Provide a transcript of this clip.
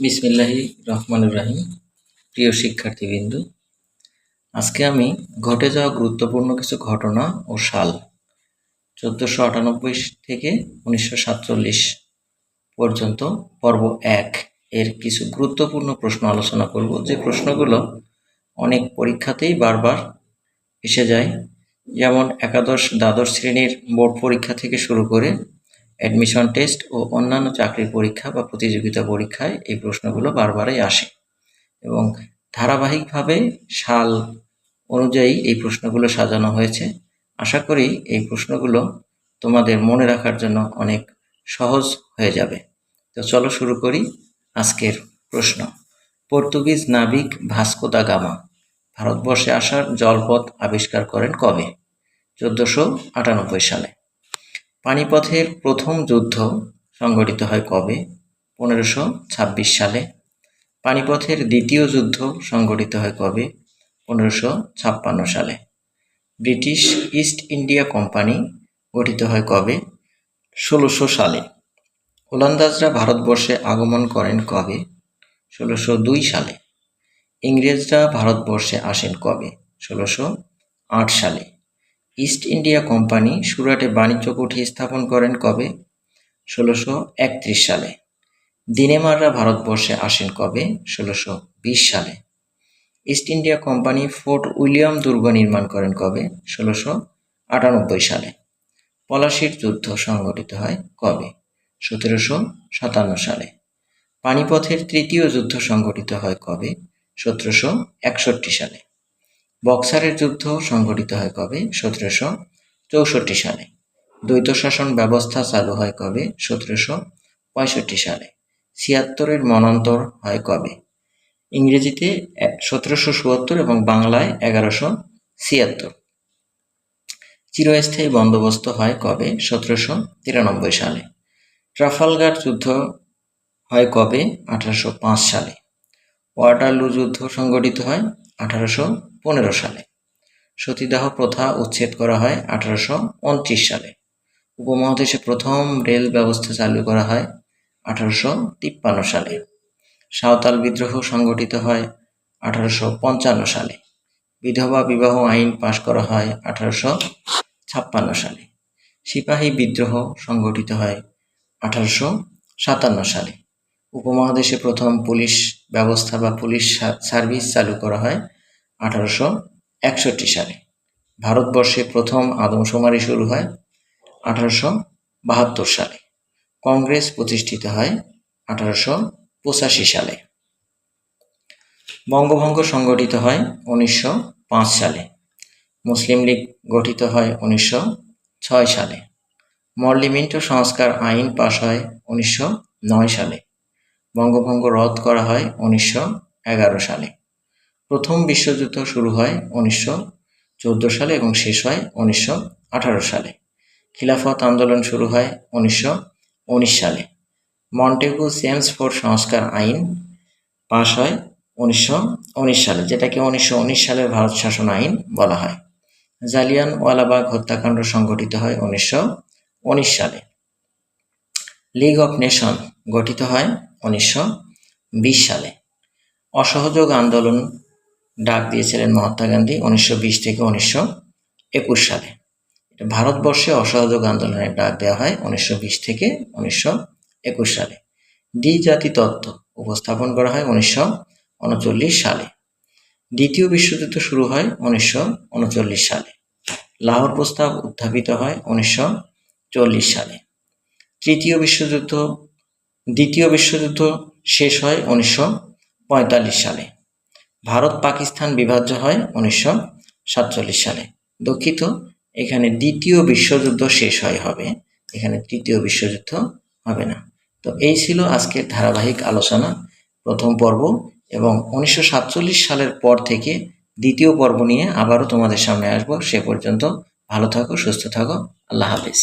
বিসমিল্লাহি রহমান রাহিম। প্রিয় শিক্ষার্থীবৃন্দু, আজকে আমি ঘটে যাওয়া গুরুত্বপূর্ণ কিছু ঘটনা ও সাল চোদ্দোশো আটানব্বই থেকে উনিশশো সাতচল্লিশ পর্যন্ত পর্ব এক এর কিছু গুরুত্বপূর্ণ প্রশ্ন আলোচনা করব। যে প্রশ্নগুলো অনেক পরীক্ষাতেই বারবার এসে যায়। যেমন একাদশ দ্বাদশ শ্রেণির বোর্ড পরীক্ষা থেকে শুরু করে অ্যাডমিশন টেস্ট ও অন্যান্য চাকরির পরীক্ষা বা প্রতিযোগিতা পরীক্ষায় এই প্রশ্নগুলো বারবারই আসে। এবং ধারাবাহিকভাবে সাল অনুযায়ী এই প্রশ্নগুলো সাজানো হয়েছে। আশা করি এই প্রশ্নগুলো তোমাদের মনে রাখার জন্য অনেক সহজ হয়ে যাবে। তো চলো শুরু করি আজকের প্রশ্ন। পর্তুগিজ নাবিক ভাস্কো দা গামা ভারতবর্ষে আসার জলপথ আবিষ্কার করেন কবে? চোদ্দোশো আটানব্বই সালে। পানিপথের প্রথম যুদ্ধ সংঘটিত হয় কবে? পনেরোশো ছাব্বিশ সালে। পানিপথের দ্বিতীয় যুদ্ধ সংঘটিত হয় কবে? পনেরোশো ছাপ্পান্ন সালে। ব্রিটিশ ইস্ট ইন্ডিয়া কোম্পানি গঠিত হয় কবে? ষোলোশো সালে। ওলন্দাজরা ভারতবর্ষে আগমন করেন কবে? ষোলোশো দুই সালে। ইংরেজরা ভারতবর্ষে আসেন কবে? ষোলোশো আট সালে। ইস্ট ইন্ডিয়া কোম্পানি সুরাটে বাণিজ্য কুঠি স্থাপন করেন কবে? ষোলোশো একত্রিশ সালে। দিনেমাররা ভারতবর্ষে আসেন কবে? ষোলোশো বিশ সালে। East India Company Fort William দুর্গ নির্মাণ করেন কবে? ষোলোশো আটানব্বই সালে। পলাশির যুদ্ধ সংঘটিত হয় কবে? সতেরোশো সাতান্ন সালে। পানিপথের তৃতীয় যুদ্ধ সংঘটিত হয় কবে? সতেরোশো একষট্টি সালে। বক্সারের যুদ্ধ সংঘটিত হয় কবে? সতেরোশো চৌষট্টি সালে। দ্বৈত শাসন ব্যবস্থা চালু হয় কবে? সতেরোশো পঁয়ষট্টি সালে। ছিয়াত্তরের মনান্তর হয় কবে? ইংরেজিতে সতেরোশো চুয়াত্তর এবং বাংলায় এগারোশো ছিয়াত্তর। চিরস্থায়ী বন্দোবস্ত হয় কবে? সতেরোশো তিরানব্বই সালে। ট্রাফালগার যুদ্ধ হয় কবে? আঠারোশো পাঁচ সালে। ওয়াটারলু যুদ্ধ সংগঠিত হয় আঠারোশো পনেরো সালে। সতীদাহ প্রথা উচ্ছেদ করা হয় আঠারোশো উনত্রিশ সালে। উপমহাদেশে প্রথম রেল ব্যবস্থা চালু করা হয় আঠারোশো তিপ্পান্ন সালে। সাঁওতাল বিদ্রোহ সংগঠিত হয় আঠারোশো পঞ্চান্ন সালে। বিধবা বিবাহ আইন পাশ করা হয় আঠারোশো ছাপ্পান্ন সালে। সিপাহী বিদ্রোহ সংগঠিত হয় আঠারোশো সাতান্ন সালে। উপমহাদেশে প্রথম পুলিশ ব্যবস্থা বা পুলিশ সার্ভিস চালু করা হয় আঠারোশো একষট্টি সালে। ভারতবর্ষে প্রথম আদমশুমারি শুরু হয় আঠারোশো বাহাত্তর সালে। কংগ্রেস প্রতিষ্ঠিত হয় আঠারোশো পঁচাশি সালে। বঙ্গভঙ্গ সংগঠিত হয় উনিশশো পাঁচ সালে। মুসলিম লীগ গঠিত হয় উনিশশো ছয় সালে। মর্লিমিন্টো সংস্কার আইন পাশ হয় উনিশশো নয় সালে। বঙ্গভঙ্গ রদ করা হয় উনিশশো এগারো সালে। প্রথম বিশ্বযুদ্ধ শুরু হয় উনিশশো চোদ্দ সালে এবং শেষ হয় উনিশশো আঠারো সালে। খিলাফত আন্দোলন শুরু হয় উনিশশো উনিশ সালে। মন্টেগু সেমস সেমসফোর্ড সংস্কার আইন পাশ হয় উনিশশো উনিশ সালে, যেটাকে উনিশশো উনিশ সালের ভারত শাসন আইন বলা হয়। জালিয়ান ওয়ালাবাগ হত্যাকাণ্ড সংঘটিত হয় উনিশশো উনিশ সালে। লিগ অফ নেশন গঠিত হয় উনিশশো বিশ সালে। অসহযোগ আন্দোলন ডাক দিয়েছিলেন মহাত্মা গান্ধী উনিশশো বিশ থেকে উনিশশো একুশ সালে। এটা ভারতবর্ষে অসহযোগ আন্দোলনের ডাক দেওয়া হয় উনিশশো বিশ থেকে উনিশশো একুশ সালে। ডি জাতি তত্ত্ব উপস্থাপন করা হয় উনিশশো উনচল্লিশ সালে। দ্বিতীয় বিশ্বযুদ্ধ শুরু হয় উনিশশো উনচল্লিশ সালে। লাহোর প্রস্তাব উত্থাপিত হয় উনিশশো চল্লিশ সালে। তৃতীয় বিশ্বযুদ্ধ দ্বিতীয় বিশ্বযুদ্ধ শেষ হয় উনিশশো পঁয়তাল্লিশ সালে। ভারত পাকিস্তান বিভাজ্য হয় উনিশশো সাতচল্লিশ সালে। দুঃখিত, এখানে দ্বিতীয় বিশ্বযুদ্ধ শেষ হয় হবে, এখানে তৃতীয় বিশ্বযুদ্ধ হবে না। তো এই ছিল আজকের ধারাবাহিক আলোচনা, প্রথম পর্ব এবং উনিশশো সাতচল্লিশ সালের পর থেকে দ্বিতীয় পর্ব নিয়ে আবারও তোমাদের সামনে আসব। সে পর্যন্ত ভালো থাকো, সুস্থ থাকো, আল্লাহ হাফিজ।